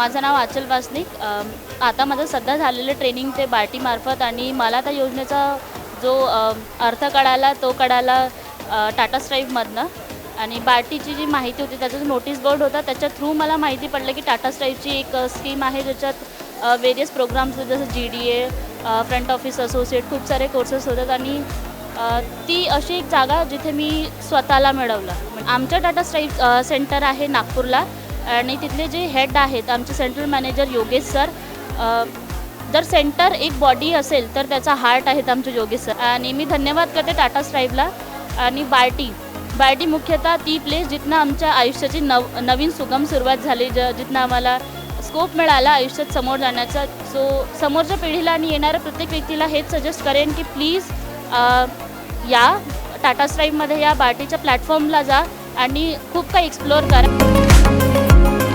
माझं नाव आचल वासनिक. आता माझं सध्या झालेलं ट्रेनिंग ते बार्टीमार्फत आणि मला त्या योजनेचा जो अर्थ कळाला तो कळाला टाटा स्ट्राईफमधनं आणि बार्टीची जी माहिती होती त्याचा जो नोटीस बोर्ड होता त्याच्या थ्रू मला माहिती पडलं की टाटा स्ट्राईफची एक स्कीम आहे ज्याच्यात वेरियस प्रोग्राम्स जसं G D A front office associate खूप सारे कोर्सेस होतात आणि ती अशी एक जागा जिथे मी स्वतःला मिळवलं. आमच्या टाटा स्ट्राईफ सेंटर आहे नागपूरला. आणि तिथले जे हेड आहेत आमचे सेंट्रल मॅनेजर योगेश सर जर सेंटर एक बॉडी असेल तर त्याचा हार्ट आहेत आमचे योगेश सर आणि मी धन्यवाद करते टाटा स्ट्राईव्हला आणि बार्टी. बार्टी मुख्यतः ती प्लेस जिथनं आमच्या आयुष्याची नव नवीन सुगम सुरुवात झाली ज जिथनं आम्हाला स्कोप मिळाला आयुष्यात समोर जाण्याचा. सो समोरच्या पिढीला आणि येणाऱ्या प्रत्येक व्यक्तीला हेच सजेस्ट करेन की प्लीज या टाटा स्ट्राईव्हमध्ये या बार्टीच्या प्लॅटफॉर्मला जा. आणि खूप काही एक्सप्लोअर करा.